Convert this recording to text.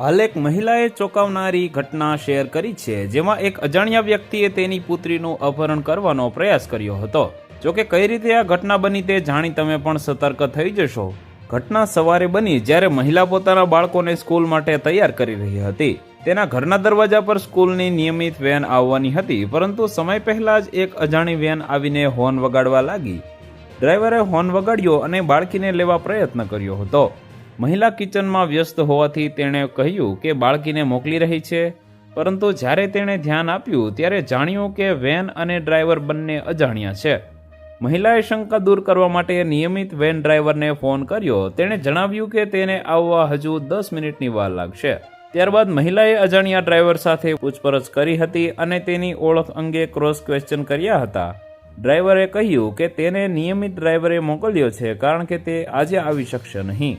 હાલ એક મહિલાએ ચોંકાવનારી ઘટના શેર કરી છે, જેમાં એક અજાણ્યા વ્યક્તિએ તેની પુત્રીનું અપહરણ કરવાનો પ્રયાસ કર્યો હતો. જોકે કઈ રીતે આ ઘટના બની તે જાણી તમે પણ સતર્ક થઈ જશો. ઘટના સવારે બની જ્યારે મહિલા પોતાના બાળકોને સ્કૂલ માટે તૈયાર કરી રહી હતી. તેના ઘરના દરવાજા પર સ્કૂલની નિયમિત વેન આવવાની હતી, પરંતુ સમય પહેલા જ એક અજાણી વેન આવીને હોર્ન વગાડવા લાગી. ડ્રાઈવરે હોર્ન વગાડ્યો અને બાળકીને લેવા પ્રયત્ન કર્યો હતો. મહિલા કિચનમાં વ્યસ્ત હોવાથી તેણે કહ્યું કે બાળકીને મોકલી રહી છે, પરંતુ જ્યારે તેણે ધ્યાન આપ્યું ત્યારે જાણ્યું કે વેન અને ડ્રાઈવર બંને અજાણ્યા છે. મહિલાએ શંકા દૂર કરવા માટે નિયમિત વેન ડ્રાઈવરને ફોન કર્યો. તેણે જણાવ્યું કે તેને આવવા હજુ દસ મિનિટની વાર લાગશે. ત્યારબાદ મહિલાએ અજાણ્યા ડ્રાઈવર સાથે પૂછપરછ કરી હતી અને તેની ઓળખ અંગે ક્રોસ ક્વેશ્ચન કર્યા હતા. ડ્રાઈવરે કહ્યું કે તેને નિયમિત ડ્રાઈવરે મોકલ્યો છે કારણ કે તે આજે આવી શકશે નહીં.